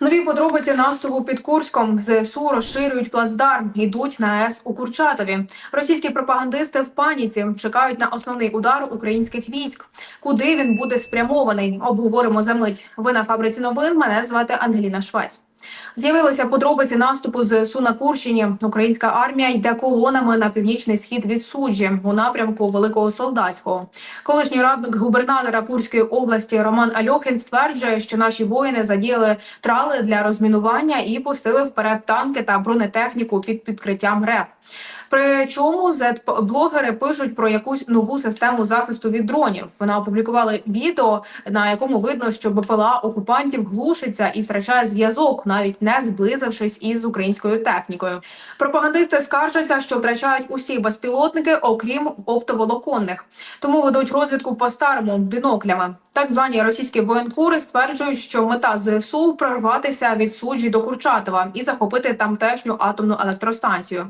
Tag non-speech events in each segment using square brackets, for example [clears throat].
Нові подробиці наступу під Курськом ЗСУ розширюють плацдарм, ідуть на ес у Курчатові. Російські пропагандисти в паніці чекають на основний удар українських військ. Куди він буде спрямований? Обговоримо за мить. Ви на фабриці новин. Мене звати Ангеліна Швець. З'явилися подробиці наступу ЗСУ на Курщині. Українська армія йде колонами на північний схід від суджі у напрямку Великого Солдатського. Колишній радник губернатора Курської області Роман Альохін стверджує, що наші воїни задіяли трали для розмінування і пустили вперед танки та бронетехніку під підкриттям РЕП. Причому зет-блогери пишуть про якусь нову систему захисту від дронів. Вона опублікувала відео, на якому видно, що БПЛА окупантів глушиться і втрачає зв'язок, навіть не зблизившись із українською технікою. Пропагандисти скаржаться, що втрачають усі безпілотники, окрім оптоволоконних. Тому ведуть розвідку по старому біноклями. Так звані російські воєнкори стверджують, що мета ЗСУ прорватися від суджі до Курчатова і захопити тамтешню атомну електростанцію.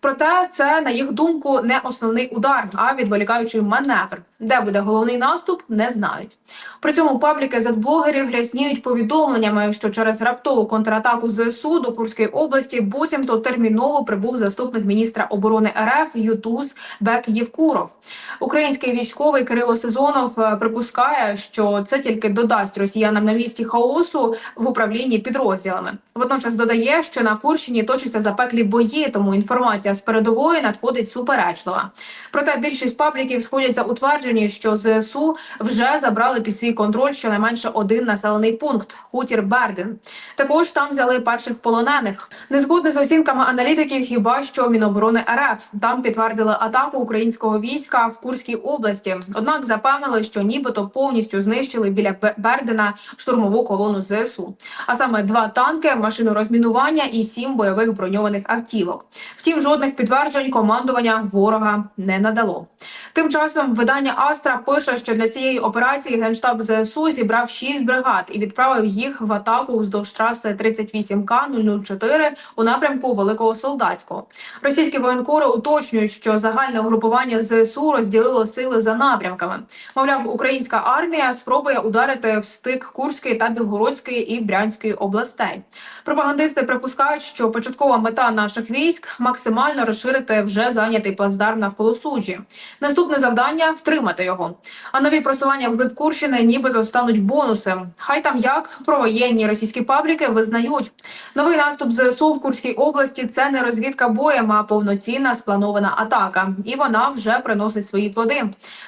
Проте це на їх думку не основний удар, а відволікаючий маневр. Де буде головний наступ, не знають. При цьому пабліки зетблогерів грязніють повідомленнями, що через раптову контратаку ЗСУ до Курської області буцімто терміново прибув заступник міністра оборони РФ Ютус Бек Євкуров. Український військовий Кирило Сезонов е, припускає, що це тільки додасть росіянам на місці хаосу в управлінні підрозділами. Водночас додає, що на Курщині точаться запеклі бої, тому інформація з передової надходить суперечлива. Проте більшість пабліків сходяться у твердженні, що ЗСУ вже забрали під свій контроль щонайменше один населений пункт хутір Берден. Також там взяли перших полонених. Не згодне з оцінками аналітиків, хіба що Міноборони РФ там підтвердили атаку українського війська в Курській області. Однак запевнили, що нібито повністю знищили біля Бердена штурмову колону ЗСУ. А саме два танки, машину розмінування і сім бойових броньованих автівок. Втім, жодних підтверджень командування ворога не надало. Тим часом видання Астра пише, що для цієї операції генштаб ЗСУ зібрав шість бригад і відправив їх в атаку уздовж траси 38К 004 у напрямку Великого Солдатського. Російські воєнкори уточнюють, що загальне угрупування ЗСУ розділило сили за напрямками. Мовляв, українська армія спробує ударити в стик Курської та Білгородської і Брянської областей. Пропагандисти припускають, що початкова мета наших військ максимально розширити вже зайнятий плацдарм навколо суджі. Наступне завдання втримати його. А нові просування вглиб Курщини нібито стануть бонусом. Хай там як провоєнні російські пабліки визнають. Новий наступ ЗСУ в Курській області це не розвідка боєм, а повноцінна спланована атака. І вона вже приносить свої плоди.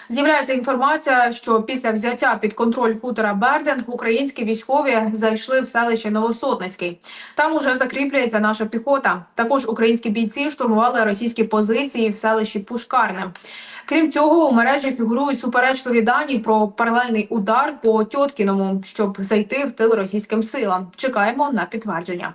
З'являється інформація, що після взяття під контроль хутора Берден українські військові зайшли в селище Новосотницький. Там уже закріплюється наша піхота. Також українські бійці штурмували російські позиції в селищі Пушкарне. Крім цього, у мережі фігурують суперечливі дані про паралельний удар по Тьоткіному, щоб зайти в тил російським силам. Чекаємо на підтвердження.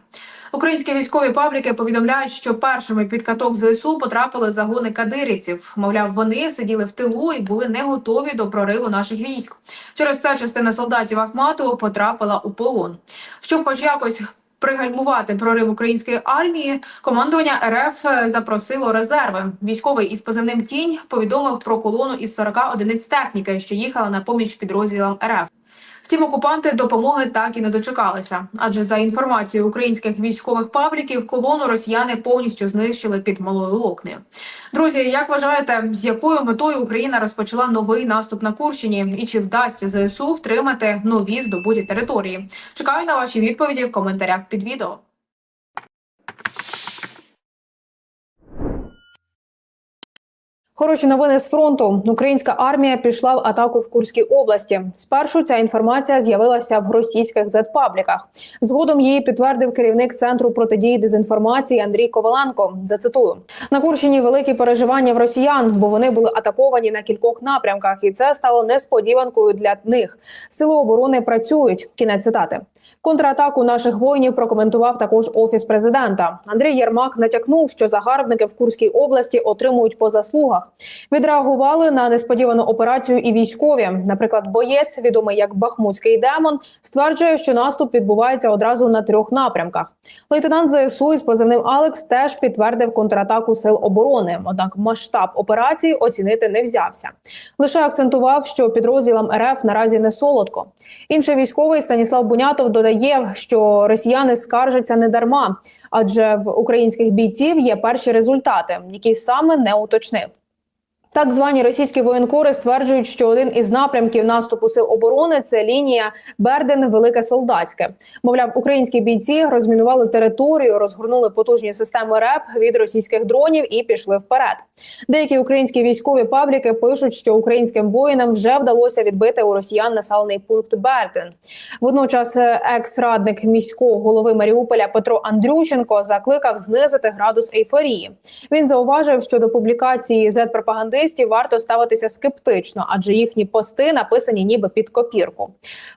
Українські військові пабліки повідомляють, що першими під каток ЗСУ потрапили загони кадирівців. Мовляв, вони сиділи в тилу і були не готові до прориву наших військ. Через це частина солдатів Ахмату потрапила у полон. Щоб хоч якось пригальмувати прорив української армії, командування РФ запросило резерви. Військовий із позивним тінь повідомив про колону із 40 одиниць техніки, що їхала на поміч підрозділам РФ. Втім, окупанти допомоги так і не дочекалися. Адже за інформацією українських військових пабліків, колону росіяни повністю знищили під малою локнею. Друзі, як вважаєте, з якою метою Україна розпочала новий наступ на Курщині, і чи вдасться ЗСУ втримати нові здобуті території? Чекаю на ваші відповіді в коментарях під відео. Хороші новини з фронту. Українська армія пішла в атаку в Курській області. Спершу ця інформація з'явилася в російських зет-пабліках. Згодом її підтвердив керівник центру протидії дезінформації Андрій Коваленко. Зацитую на Курщині великі переживання в росіян, бо вони були атаковані на кількох напрямках, і це стало несподіванкою для них. Сили оборони працюють. Кінець цитати. Контратаку наших воїнів прокоментував також офіс президента. Андрій Єрмак натякнув, що загарбники в Курській області отримують по заслугах. Відреагували на несподівану операцію і військові. Наприклад, боєць, відомий як Бахмутський демон, стверджує, що наступ відбувається одразу на трьох напрямках. Лейтенант ЗСУ із позивним Алекс теж підтвердив контратаку сил оборони. Однак масштаб операції оцінити не взявся. Лише акцентував, що підрозділам РФ наразі не солодко. Інший військовий Станіслав Бунятов додає, що росіяни скаржаться не дарма, адже в українських бійців є перші результати, які саме не уточнив. Так звані російські воєнкори стверджують, що один із напрямків наступу сил оборони це лінія Берден Велике Солдатське. Мовляв, українські бійці розмінували територію, розгорнули потужні системи РЕП від російських дронів і пішли вперед. Деякі українські військові пабліки пишуть, що українським воїнам вже вдалося відбити у росіян населений пункт Берден. Водночас, е, екс-радник міського голови Маріуполя Петро Андрющенко закликав знизити градус ейфорії. Він зауважив, що до публікації зет-пропагандистів варто ставитися скептично, адже їхні пости написані ніби під копірку.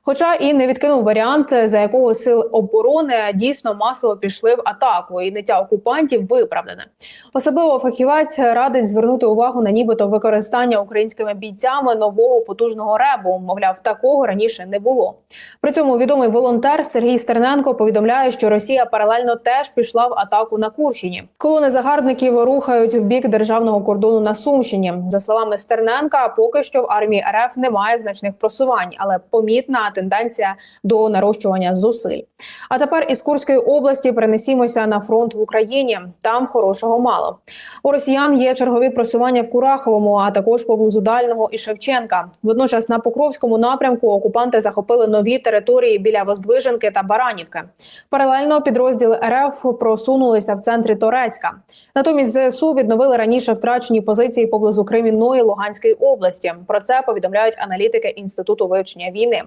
Хоча і не відкинув варіант, за якого сил оборони дійсно масово пішли в атаку, і ниття окупантів виправдане. Особливо фахівець радить звернути увагу на нібито використання українськими бійцями нового потужного ребу. Мовляв, такого раніше не було. При цьому відомий волонтер Сергій Стерненко повідомляє, що Росія паралельно теж пішла в атаку на Курщині. Колони загарбників рухають в бік державного кордону на Сумщині. За словами Стерненка, поки що в армії РФ немає значних просувань, але помітна тенденція до нарощування зусиль. А тепер із Курської області перенесімося на фронт в Україні. Там хорошого мало. У росіян є чергові просування в Кураховому, а також поблизу Дального і Шевченка. Водночас на Покровському напрямку окупанти захопили нові території біля Воздвиженки та Баранівки. Паралельно підрозділи РФ просунулися в центрі Торецька. Натомість ЗСУ відновили раніше втрачені позиції поблизу Кремінної Луганської області. Про це повідомляють аналітики інституту вивчення війни.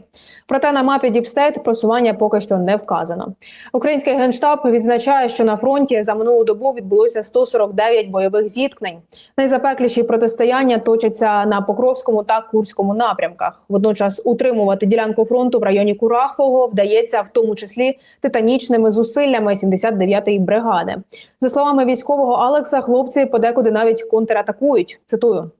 Проте на мапі Діпстейт просування поки що не вказано. Український генштаб відзначає, що на фронті за минулу добу відбулося 149 бойових зіткнень. Найзапекліші протистояння точаться на Покровському та Курському напрямках. Водночас утримувати ділянку фронту в районі Курахового вдається в тому числі титанічними зусиллями 79-ї бригади. За словами військового Алекса, хлопці подекуди навіть контратакують. Цитую.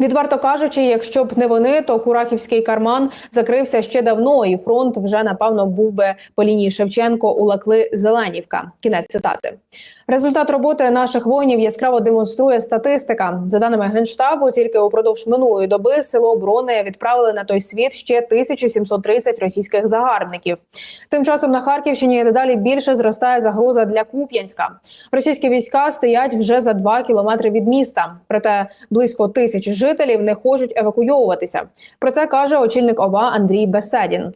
Відверто кажучи, якщо б не вони, то Курахівський карман закрився ще давно, і фронт вже напевно був би по лінії Шевченко у Лакли Зеленівка. Кінець цитати. Результат роботи наших воїнів яскраво демонструє статистика. За даними генштабу, тільки упродовж минулої доби сили оборони відправили на той світ ще 1730 російських загарбників. Тим часом на Харківщині дедалі більше зростає загроза для Куп'янська. Російські війська стоять вже за два кілометри від міста. Проте близько тисячі жителів не хочуть евакуйовуватися. Про це каже очільник ОВА Андрій Беседін.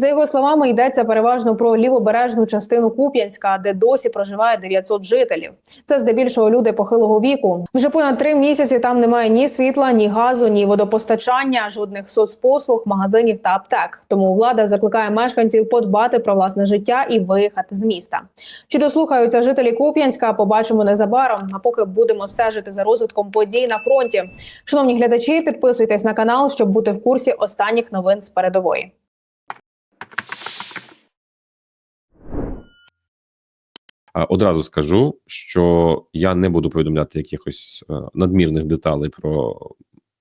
За його словами, йдеться переважно про лівобережну частину Куп'янська, де досі проживає 900 жителів. Це здебільшого люди похилого віку. Вже понад три місяці там немає ні світла, ні газу, ні водопостачання, жодних соцпослуг, магазинів та аптек. Тому влада закликає мешканців подбати про власне життя і виїхати з міста. Чи дослухаються жителі Куп'янська? Побачимо незабаром. А поки будемо стежити за розвитком подій на фронті. Шановні глядачі, підписуйтесь на канал, щоб бути в курсі останніх новин з передової. Одразу скажу, що я не буду повідомляти якихось е, надмірних деталей про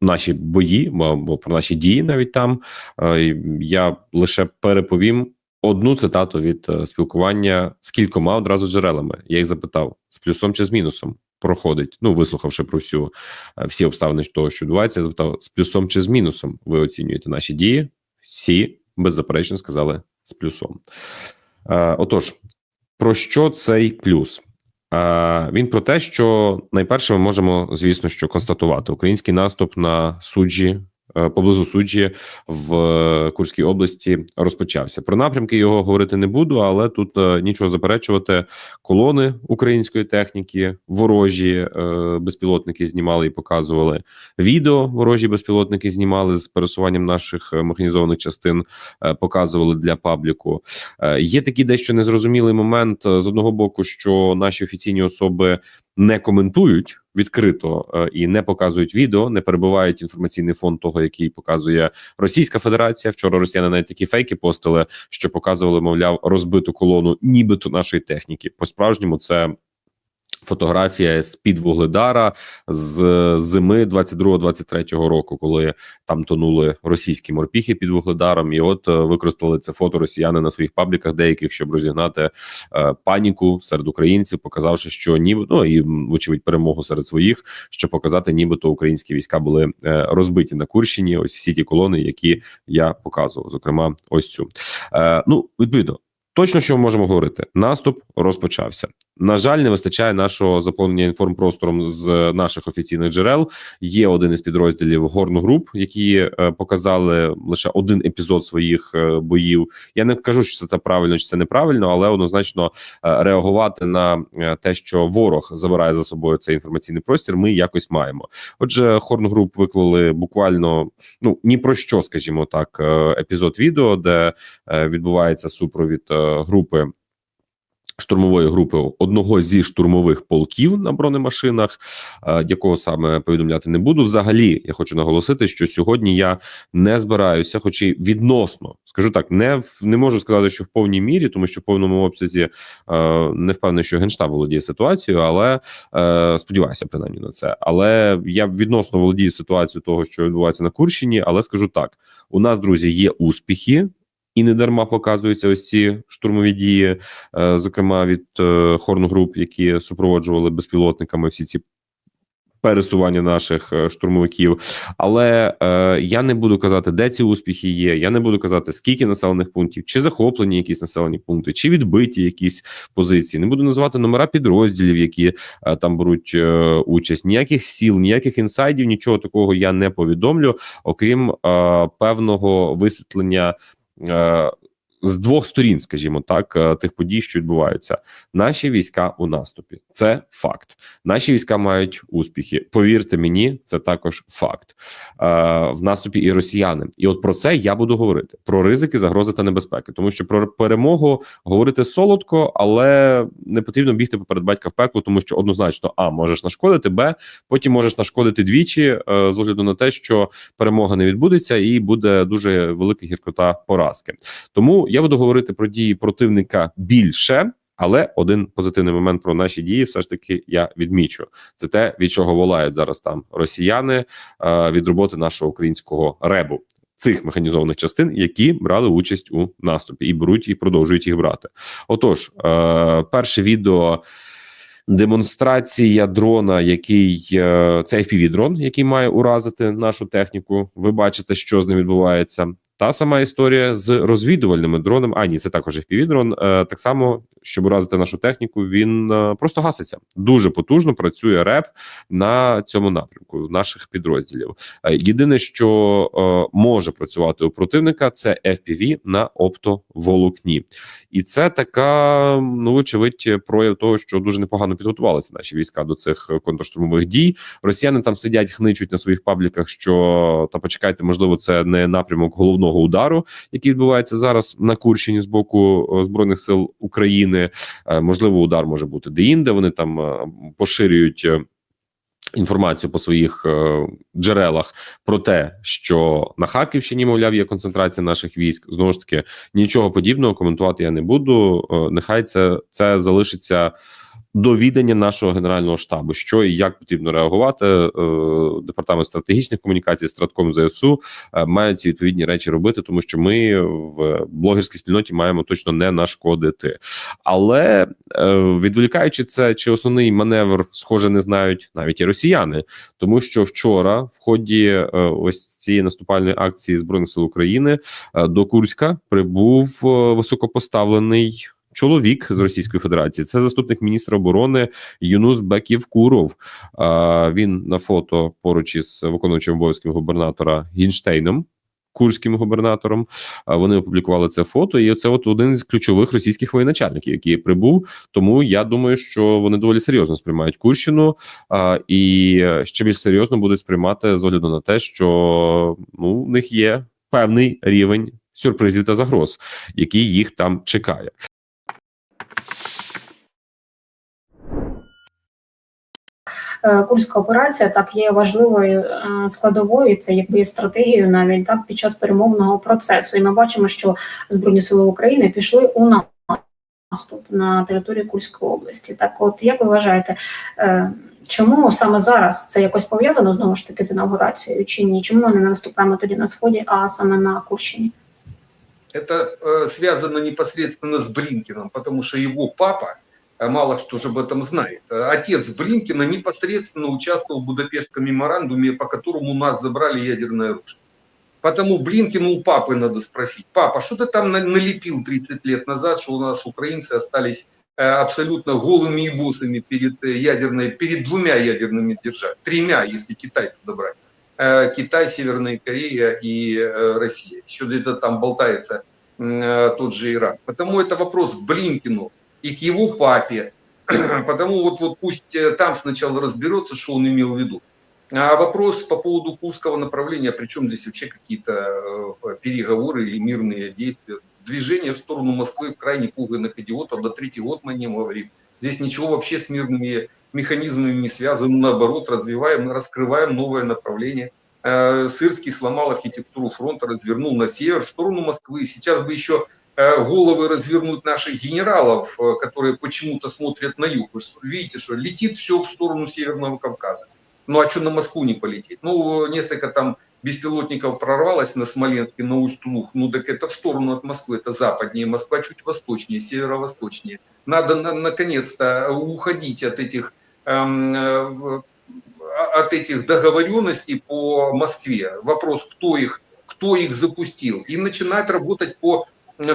наші бої або про наші дії навіть там. Е, Я лише переповім одну цитату від е, спілкування з кількома одразу джерелами. Я їх запитав з плюсом чи з мінусом. Проходить, ну вислухавши про всю всі обставини того, що відбувається, я запитав з плюсом чи з мінусом. Ви оцінюєте наші дії? Всі беззаперечно сказали з плюсом. Отож, про що цей плюс? Е, Він про те, що найперше ми можемо, звісно, що констатувати український наступ на суджі. Е, Поблизу суджі в е, Курській області розпочався. Про напрямки його говорити не буду, але тут е, нічого заперечувати. Колони української техніки, ворожі безпілотники знімали і показували. Відео ворожі безпілотники знімали з пересуванням наших механізованих частин, показували для пабліку. Є такий дещо незрозумілий момент з одного боку, що наші офіційні особи не коментують відкрито е, і не показують відео, не перебувають інформаційний фон того, який показує Російська Федерація. Вчора росіяни навіть такі фейки постили, що показували, мовляв, розбиту колону, нібито нашої техніки. По справжньому це Фотографія з під Вугледара з зими 22-23 року, коли там тонули російські морпіхи під Вугледаром, і от е, використали це фото росіяни на своїх пабліках, деяких, щоб розігнати е, паніку серед українців, показавши, що ніби ну і вочевидь перемогу серед своїх, щоб показати, нібито українські війська були е, розбиті на Курщині. Ось всі ті колони, які я показував, зокрема, ось цю. Е, ну відповідно. Точно, що ми можемо говорити, наступ розпочався. На жаль, не вистачає нашого заповнення інформпростором з наших офіційних джерел. Є один із підрозділів Горну груп, які е, показали лише один епізод своїх е, боїв. Я не кажу, що це правильно чи це неправильно, але однозначно е, реагувати на те, що ворог забирає за собою цей інформаційний простір. Ми якось маємо. Отже, Хорн груп виклали буквально ну ні про що, скажімо так, епізод відео, де відбувається супровід групи. Штурмової групи одного зі штурмових полків на бронемашинах, е, якого саме повідомляти не буду. Взагалі, я хочу наголосити, що сьогодні я не збираюся, хоч і відносно скажу так, не не можу сказати, що в повній мірі, тому що в повному обсязі е, не впевнений, що генштаб володіє ситуацією, але е, сподіваюся, принаймні на це. Але я відносно володію ситуацією того, що відбувається на Курщині. Але скажу так: у нас, друзі, є успіхи. І не дарма показуються ось ці штурмові дії, е, зокрема від е, Хорн які супроводжували безпілотниками всі ці пересування наших е, штурмовиків. Але е, я не буду казати, де ці успіхи є. Я не буду казати, скільки населених пунктів, чи захоплені якісь населені пункти, чи відбиті якісь позиції. Не буду називати номера підрозділів, які е, там беруть е, участь. Ніяких сіл, ніяких інсайдів, нічого такого я не повідомлю, окрім е, певного висвітлення. Е, з двох сторін, скажімо так, е, тих подій, що відбуваються, наші війська у наступі. Це факт. Наші війська мають успіхи. Повірте мені, це також факт. Е, в наступі і росіяни. І от про це я буду говорити: про ризики, загрози та небезпеки. Тому що про перемогу говорити солодко, але не потрібно бігти поперед батька в пекло, тому що однозначно а можеш нашкодити, б потім можеш нашкодити двічі е, з огляду на те, що перемога не відбудеться, і буде дуже велика гіркота поразки. Тому я буду говорити про дії противника більше. Але один позитивний момент про наші дії, все ж таки, я відмічу. Це те, від чого волають зараз там росіяни е, від роботи нашого українського ребу. Цих механізованих частин, які брали участь у наступі, і беруть і продовжують їх брати. Отож, е, перше відео демонстрація дрона, який е, це fpv дрон, який має уразити нашу техніку. Ви бачите, що з ним відбувається. Та сама історія з розвідувальними дронами. А ні, це також fpv дрон. Е, так само, щоб уразити нашу техніку, він е, просто гаситься. Дуже потужно працює реп на цьому напрямку наших підрозділів. Е, єдине, що може працювати у противника, це FPV на оптоволокні, і це така, ну очевидь, прояв того, що дуже непогано підготувалися наші війська до цих контрштурмових дій. Росіяни там сидять, хничуть на своїх пабліках, що та почекайте, можливо, це не напрямок головного удару, який відбувається зараз на Курщині з боку е, збройних сил України. Е, Можливо, удар може бути де-інде. Вони там е, поширюють. Інформацію по своїх е, джерелах про те, що на Харківщині, мовляв, є концентрація наших військ. Знову ж таки, нічого подібного коментувати я не буду. Е, нехай це, це залишиться до відання нашого генерального штабу, що і як потрібно реагувати. Е, Департамент стратегічних комунікацій, Стратком ЗСУ е, мають ці відповідні речі робити, тому що ми в блогерській спільноті маємо точно не нашкодити. Але е, відволікаючи це, чи основний маневр, схоже, не знають навіть і росіяни, тому що вчора, в ході ось цієї наступальної акції збройних сил України до Курська прибув високопоставлений. Чоловік з Російської Федерації це заступник міністра оборони Юнус Беківкуров. Він на фото поруч із виконуючим обов'язків губернатора Гінштейном, курським губернатором. Вони опублікували це фото, і це от один з ключових російських воєначальників, який прибув. Тому я думаю, що вони доволі серйозно сприймають Курщину а, і ще більш серйозно будуть сприймати з огляду на те, що ну в них є певний рівень сюрпризів та загроз, який їх там чекає. Курська операція так є важливою е, складовою. Це якби стратегією навіть так під час перемовного процесу. І ми бачимо, що збройні сили України пішли у НАТО. наступ на території Курської області. Так, от як ви вважаєте, е, чому саме зараз це якось пов'язано знову ж таки з інаугурацією чи ні? Чому ми не наступаємо тоді на сході, а саме на Курщині? Это э, связано непосредственно с Блинкиным, потому что его папа, э, мало кто же об этом знает, отец Блинкина непосредственно участвовал в Будапештском меморандуме, по которому у нас забрали ядерное оружие. Потому Блинкину у папы надо спросить, папа, что ты там на- налепил 30 лет назад, что у нас украинцы остались э, абсолютно голыми и босыми перед э, ядерной, перед двумя ядерными державами, тремя, если Китай туда брать. Э, Китай, Северная Корея и Россия. Еще где-то там болтается тот же Иран. Потому это вопрос к Блинкину и к его папе. [clears throat] Потому вот, вот пусть э, там сначала разберется, что он имел в виду. А вопрос по поводу Курского направления, причем здесь вообще какие-то э, переговоры или мирные действия. Движение в сторону Москвы в крайне пуганных идиотов, до третий год мы о нем говорим. Здесь ничего вообще с мирными механизмами не связано, наоборот, развиваем, раскрываем новое направление. Э, Сырский сломал архитектуру фронта, развернул на север, в сторону Москвы. Сейчас бы еще головы развернуть наших генералов, э, которые почему-то смотрят на юг. Видите, что летит все в сторону Северного Кавказа. Ну а что на Москву не полететь? Ну, несколько там беспилотников прорвалось на Смоленске, на Усть-Луг. Ну так это в сторону от Москвы, это западнее. Москва чуть восточнее, северо-восточнее. Надо на- наконец-то уходить от этих эм, э, а- от этих договоренностей по Москве. Вопрос, кто их, кто их запустил. И начинать работать по э,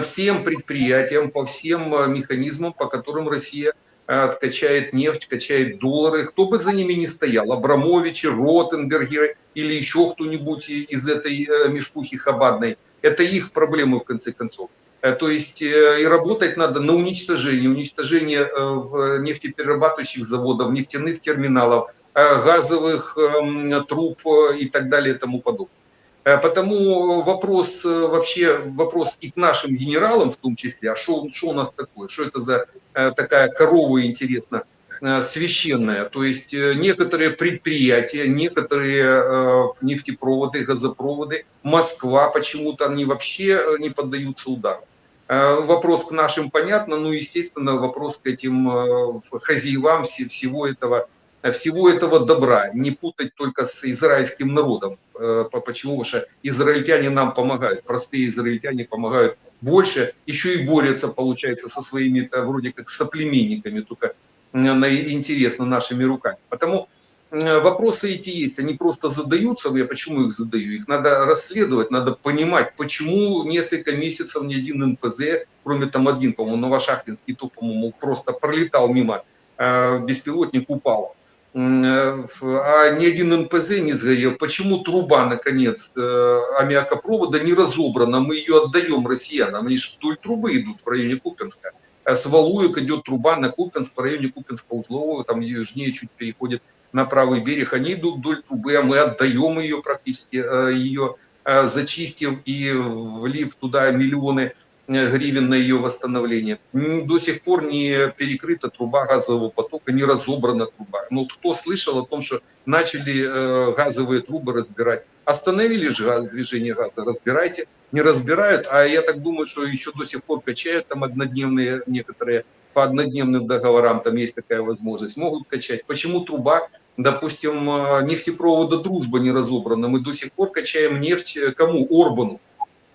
всем предприятиям, по всем э, механизмам, по которым Россия э, качает нефть, качает доллары. Кто бы за ними ни стоял, Абрамовичи, Ротенбергеры или еще кто-нибудь из этой э, мешпухи хабадной. Это их проблемы в конце концов. Э, То есть э, и работать надо на уничтожение, уничтожение э, в нефтеперерабатывающих заводов, нефтяных терминалов, э, газовых эм, труб э, и так далее и тому подобное. Э, Потому вопрос э, вообще, вопрос и к нашим генералам в том числе, а что у нас такое, что это за э, такая корова, интересно, э, священная. То есть э, некоторые предприятия, некоторые э, нефтепроводы, газопроводы, Москва почему-то они вообще э, не поддаются удару. Э, Вопрос к нашим понятно, ну, естественно, вопрос к этим э, хозяевам все- всего этого, э, всего этого добра. Не путать только с израильским народом. Э, по- Почему? Что израильтяне нам помогают, простые израильтяне помогают больше, еще и борются, получается, со своими вроде как соплеменниками, только интересно нашими руками. Потому вопросы эти есть, они просто задаются, я почему их задаю? Их надо расследовать, надо понимать, почему несколько месяцев ни один НПЗ, кроме там один, по-моему, Новошахтинский, то, по-моему, просто пролетал мимо, э, беспилотник упал. М, э, в- А ни один НПЗ не сгорел. Почему труба, наконец, э, аммиакопровода не разобрана? Мы ее отдаем россиянам. Они же вдоль трубы идут в районе Купинска. Э, С Валуек идет труба на Купинск, в районе Купинска узлового, там южнее чуть переходит на правый берег. Они идут вдоль трубы, а мы отдаем ее практически, э, ее э, зачистив и влив туда миллионы э, гривен на ее восстановление. До сих пор не перекрыта труба газового потока, не разобрана труба. Вот кто слышал о том, что начали э, газовые трубы разбирать? Остановили же газ, движение газа, разбирайте. Не разбирают, а я так думаю, что еще до сих пор качают там однодневные некоторые по однодневным договорам, там есть такая возможность, могут качать. Почему труба, допустим, э, нефтепровода «Дружба» не разобрана? Мы до сих пор качаем нефть э, кому? Орбану.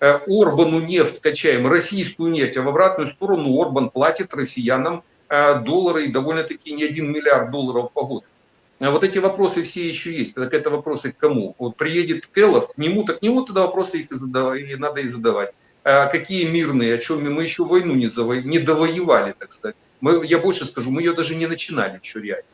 Э, Орбану нефть качаем, российскую нефть, а в обратную сторону Орбан платит россиянам э, доллары и довольно-таки не один миллиард долларов по году. А Вот эти вопросы все еще есть. Так это вопросы к кому? Вот приедет Келлов, к нему, так к нему тогда вопросы их и, задавать, и надо и задавать. А какие мирные, о чем мы еще войну не, заво... не довоевали, так сказать. Мы, я больше скажу, мы ее даже не начинали еще реально.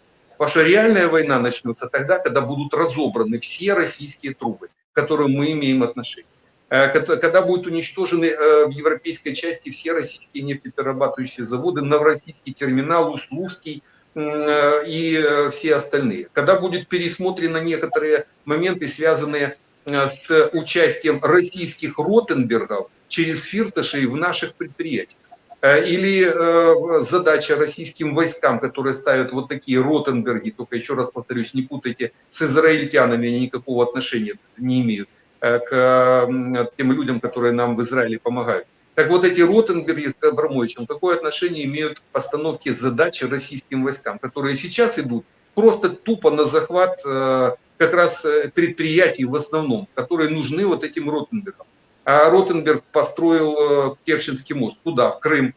Что реальная война начнется тогда, когда будут разобраны все российские трубы, к которым мы имеем отношение. Э, Когда будут уничтожены э, в европейской части все российские нефтеперерабатывающие заводы, Новороссийский терминал, Услугский, э, и все остальные. Когда будет пересмотрены некоторые моменты, связанные с участием российских Ротенбергов через Фирташей в наших предприятиях. Или задача российским войскам, которые ставят вот такие Ротенберги, только еще раз повторюсь, не путайте с израильтянами, они никакого отношения не имеют к м, тем людям, которые нам в Израиле помогают. Так вот эти Ротенберги с Абрамовичем какое отношение имеют к постановке задачи российским войскам, которые сейчас идут просто тупо на захват э, как раз э, предприятий в основном, которые нужны вот этим Ротенбергам. А Ротенберг построил э, Керченский мост. Куда? В Крым.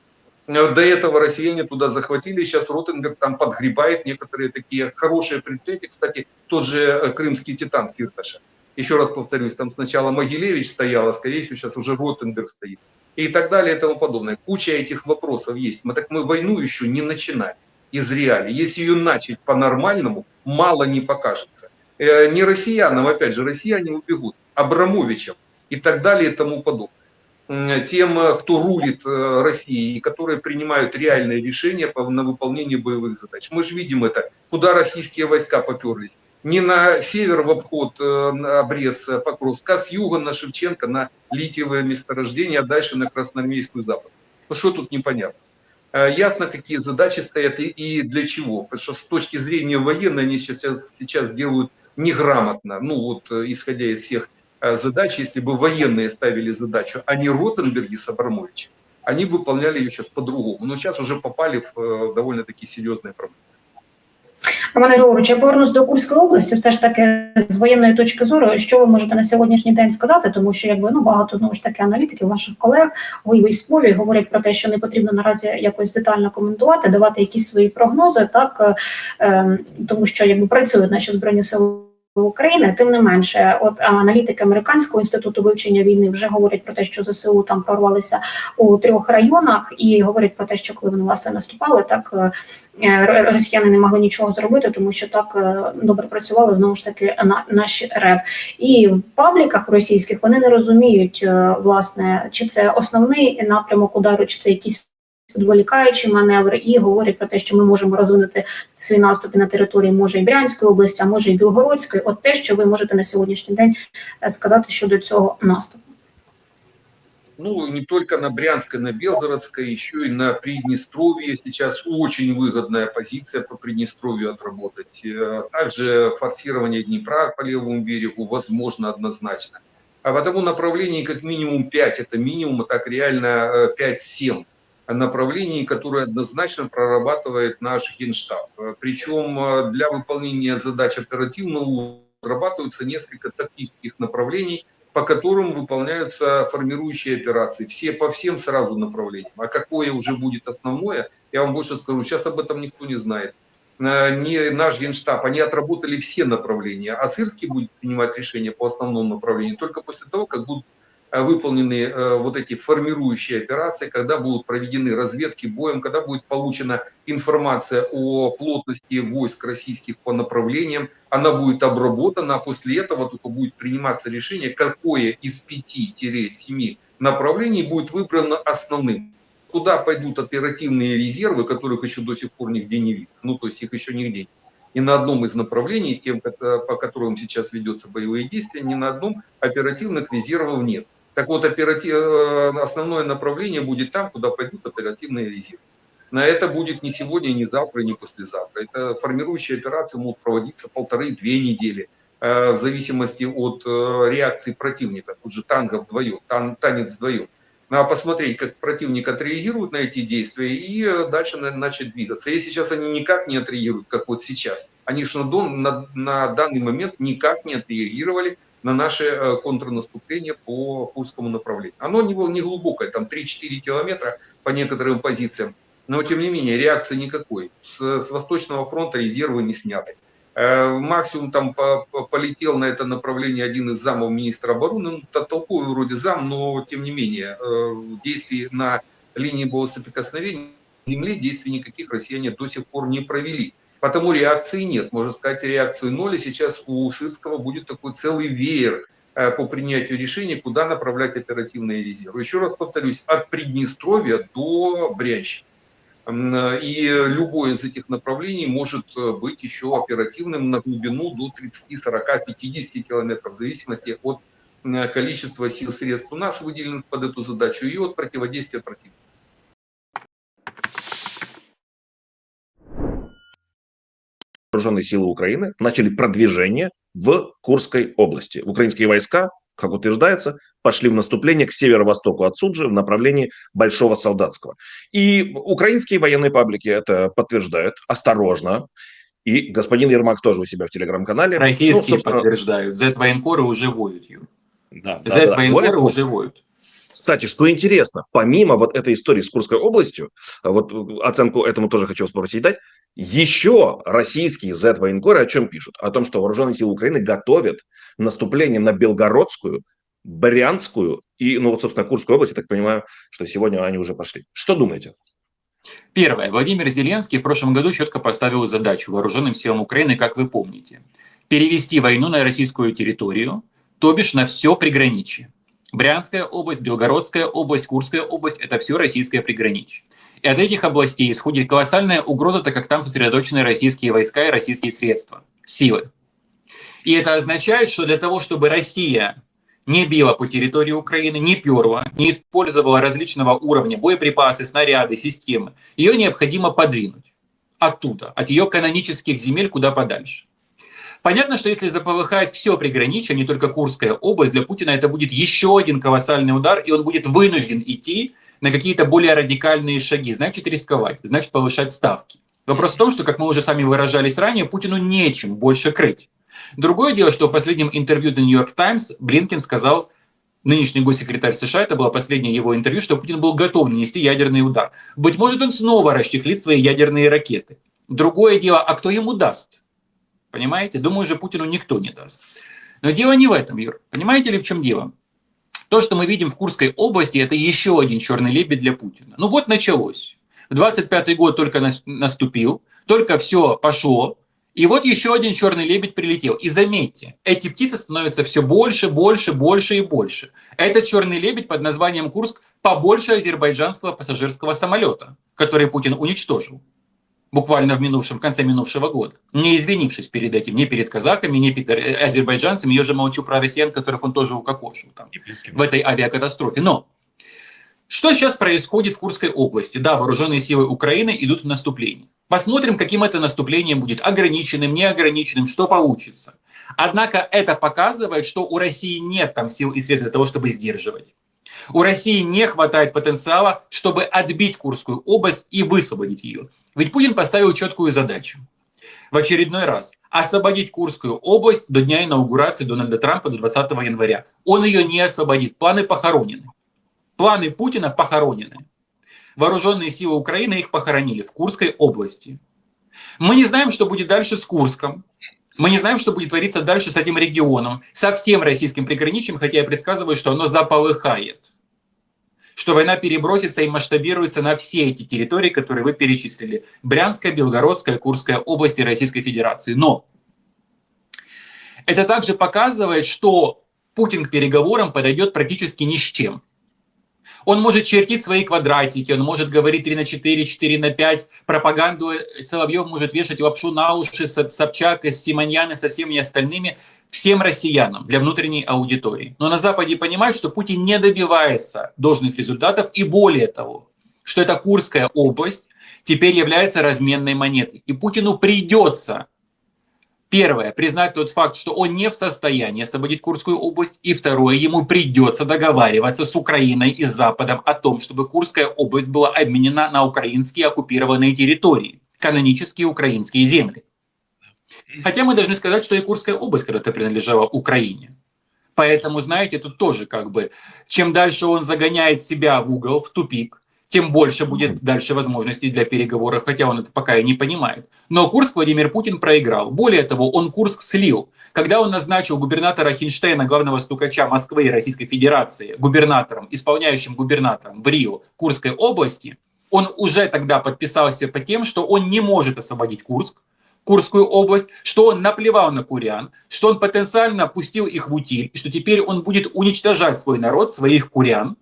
Э, До этого россияне туда захватили, сейчас Ротенберг там подгребает некоторые такие хорошие предприятия. Кстати, тот же э, крымский титан в Кирташе. Еще раз повторюсь, там сначала Могилевич стоял, а скорее всего сейчас уже Ротенберг стоит. И так далее и тому подобное. Куча этих вопросов есть. Мы так мы войну еще не начинали из реалий. Если ее начать по-нормальному, мало не покажется. Э, Не россиянам, опять же, россияне убегут, Абрамовичем и так далее и тому подобное. Тем, э, кто рулит э, Россией и которые принимают реальные решения по- на выполнение боевых задач. Мы же видим это, куда российские войска поперлись. Не на север в обход, э, на обрез э, Покровска, а с юга на Шевченко, на литиевое месторождение, а дальше на Красноармейскую запад. Ну что тут непонятно? Э, Ясно, какие задачи стоят и, для чего. Потому что с точки зрения военной они сейчас, сейчас делают неграмотно. Ну вот, э, исходя из всех э, задач, если бы военные ставили задачу, а не Ротенберги с Абрамовичем, они выполняли ее сейчас по-другому. Но сейчас уже попали в э, довольно-таки серьезные проблемы. Романе Григорович, я повернусь до Курської області. Все ж таки, з воєнної точки зору, що ви можете на сьогоднішній день сказати, тому що якби ну багато знову ж таки аналітиків, ваших колег, ви військові говорять про те, що не потрібно наразі якось детально коментувати, давати якісь свої прогнози, так е, е, тому що якби працюють наші збройні сили. України, тим не менше, от аналітики американського інституту вивчення війни вже говорять про те, що ЗСУ там прорвалися у трьох районах, і говорять про те, що коли вони власне наступали, так е, е, росіяни не могли нічого зробити, тому що так е, добре працювали знову ж таки на наші РЕП. І в пабліках російських вони не розуміють е, власне, чи це основний напрямок удару, чи це якісь відволікаючі маневри, і говорять про те, що ми можемо розвинути свій наступ і на території може і Брянської області, а може і Білгородської. От те, що ви можете на сьогоднішній день е, сказати щодо цього наступу. Ну, не только на Брянской, на Белгородской, еще и на Приднестровье. Сейчас очень выгодная позиция по Приднестровью отработать. Э, Также форсирование Днепра по левому берегу возможно однозначно. А по тому направлении как минимум 5, это минимум, а так реально э, 5-7 Направлений, которые однозначно прорабатывает наш Генштаб. Причем э, для выполнения задач оперативного разрабатываются несколько тактических направлений, по которым выполняются формирующие операции. Все по всем сразу направлениям. А какое уже будет основное, я вам больше скажу, сейчас об этом никто не знает. Э, Не наш генштаб, они отработали все направления, а Сырский будет принимать решение по основному направлению только после того, как будут выполнены э, вот эти формирующие операции, когда будут проведены разведки боем, когда будет получена информация о плотности войск российских по направлениям, она будет обработана, а после этого только будет приниматься решение, какое из 5-7 направлений будет выбрано основным. Куда пойдут оперативные резервы, которых еще до сих пор нигде не видно. Ну, то есть их еще нигде нет. Ни на одном из направлений, тем, по которым сейчас ведется боевые действия, ни на одном оперативных резервов нет. Так вот, оператив... э, основное направление будет там, куда пойдут оперативные резервы. На это будет не сегодня, не завтра, не послезавтра. Это формирующие операции могут проводиться полторы-две недели, э, в зависимости от э, реакции противника. Тут же танго вдвоем, тан- танец вдвоем. Надо посмотреть, как противник отреагирует на эти действия и дальше на- начать двигаться. Если сейчас они никак не отреагируют, как вот сейчас, они же на, на- на данный момент никак не отреагировали на наше э, контрнаступление по Курскому направлению. Оно не, было- не глубокое, там 3-4 километра по некоторым позициям, но тем не менее реакции никакой. С, с Восточного фронта резервы не сняты. Э, Максимум там по- по- полетел на это направление один из замов министра обороны, ну, то- толковый вроде зам, но тем не менее э, действий на линии боевого соприкосновения земли действий никаких россияне до сих пор не провели. Потому реакции нет. Можно сказать, реакции ноль. И сейчас у Сырского будет такой целый веер э, по принятию решения, куда направлять оперативные резервы. Еще раз повторюсь, от Приднестровья до Брянщины. Э, И любое из этих направлений может э, быть еще оперативным на глубину до 30, 40, 50 километров, в зависимости от количества сил средств у нас выделенных под эту задачу и от противодействия противника. Вооруженные силы Украины начали продвижение в Курской области. Украинские войска, как утверждается, пошли в наступление к северо-востоку от Суджи в направлении Большого Солдатского. И украинские военные паблики это подтверждают осторожно. И господин Ермак тоже у себя в телеграм-канале. Ну, Российские собственно, подтверждают. Z-военкоры уже воют, да, да, да. Z-военкоры того, уже воют. Кстати, что интересно, помимо вот этой истории с Курской областью, вот оценку этому тоже хочу спросить дать, еще российские Z-военкоры о чем пишут? О том, что вооруженные силы Украины готовят наступление на Белгородскую, Брянскую и, ну вот, собственно, Курскую область, я так понимаю, что сегодня они уже пошли. Что думаете? Первое. Владимир Зеленский в прошлом году четко поставил задачу вооруженным силам Украины, как вы помните, перевести войну на российскую территорию, то бишь на все приграничье. Брянская область, Белгородская область, Курская область – это все российское приграничье. И от этих областей исходит колоссальная угроза, так как там сосредоточены российские войска и российские средства, силы. И это означает, что для того, чтобы Россия не била по территории Украины, не перла, не использовала различного уровня боеприпасы, снаряды, системы, ее необходимо подвинуть оттуда, от ее канонических земель куда подальше. Понятно, что если заполыхает все приграничье, не только Курская область, для Путина это будет еще один колоссальный удар, и он будет вынужден идти на какие-то более радикальные шаги. Значит, рисковать, значит, повышать ставки. Вопрос в том, что, как мы уже сами выражались ранее, Путину нечем больше крыть. Другое дело, что в последнем интервью The New York Times Блинкин сказал, нынешний госсекретарь США, это было последнее его интервью, что Путин был готов нанести ядерный удар. Быть может, он снова расчехлит свои ядерные ракеты. Другое дело, а кто ему даст? Понимаете? Думаю, же Путину никто не даст. Но дело не в этом, Юр. Понимаете ли, в чем дело? То, что мы видим в Курской области, это еще один черный лебедь для Путина. Ну вот началось. 25-й год только наступил, только все пошло, и вот еще один черный лебедь прилетел. И заметьте, эти птицы становятся все больше, больше, больше и больше. Этот черный лебедь под названием Курск побольше азербайджанского пассажирского самолета, который Путин уничтожил буквально в минувшем, в конце минувшего года, не извинившись перед этим, ни перед казахами, ни перед азербайджанцами, я же молчу про россиян, которых он тоже укокошил там, в этой авиакатастрофе. Но что сейчас происходит в Курской области? Да, вооруженные силы Украины идут в наступление. Посмотрим, каким это наступление будет, ограниченным, неограниченным, что получится. Однако это показывает, что у России нет там сил и средств для того, чтобы сдерживать. У России не хватает потенциала, чтобы отбить Курскую область и высвободить ее. Ведь Путин поставил четкую задачу. В очередной раз освободить Курскую область до дня инаугурации Дональда Трампа до 20 января. Он ее не освободит. Планы похоронены. Планы Путина похоронены. Вооруженные силы Украины их похоронили в Курской области. Мы не знаем, что будет дальше с Курском. Мы не знаем, что будет твориться дальше с этим регионом, со всем российским приграничьем, хотя я предсказываю, что оно заполыхает. Что война перебросится и масштабируется на все эти территории, которые вы перечислили. Брянская, Белгородская, Курская области Российской Федерации. Но это также показывает, что Путин к переговорам подойдет практически ни с чем. Он может чертить свои квадратики, он может говорить 3 на 4, 4 на 5. Пропаганду Соловьев может вешать лапшу на уши Собчак, Симоньян и со всеми остальными, всем россиянам для внутренней аудитории. Но на Западе понимают, что Путин не добивается должных результатов и более того, что эта Курская область теперь является разменной монетой. И Путину придется Первое, признать тот факт, что он не в состоянии освободить Курскую область. И второе, ему придется договариваться с Украиной и Западом о том, чтобы Курская область была обменена на украинские оккупированные территории, канонические украинские земли. Хотя мы должны сказать, что и Курская область когда-то принадлежала Украине. Поэтому, знаете, тут тоже как бы, чем дальше он загоняет себя в угол, в тупик, тем больше будет дальше возможностей для переговоров, хотя он это пока и не понимает. Но Курск Владимир Путин проиграл. Более того, он Курск слил. Когда он назначил губернатора Хинштейна, главного стукача Москвы и Российской Федерации, губернатором, исполняющим губернатором в Рио Курской области, он уже тогда подписался по тем, что он не может освободить Курск, Курскую область, что он наплевал на курян, что он потенциально пустил их в утиль, что теперь он будет уничтожать свой народ, своих курян,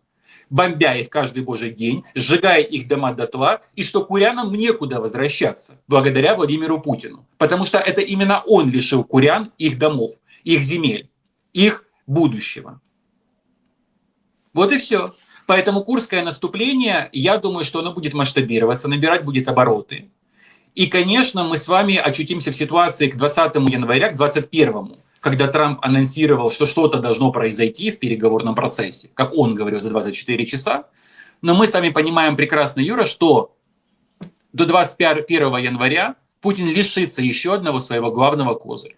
бомбя их каждый божий день, сжигая их дома дотла, и что курянам некуда возвращаться, благодаря Владимиру Путину. Потому что это именно он лишил курян их домов, их земель, их будущего. Вот и все. Поэтому курское наступление, я думаю, что оно будет масштабироваться, набирать будет обороты. И, конечно, мы с вами очутимся в ситуации к 20 января, к 21 когда Трамп анонсировал, что что-то должно произойти в переговорном процессе, как он говорил за 24 часа. Но мы с вами понимаем прекрасно, Юра, что до 21 января Путин лишится еще одного своего главного козыря.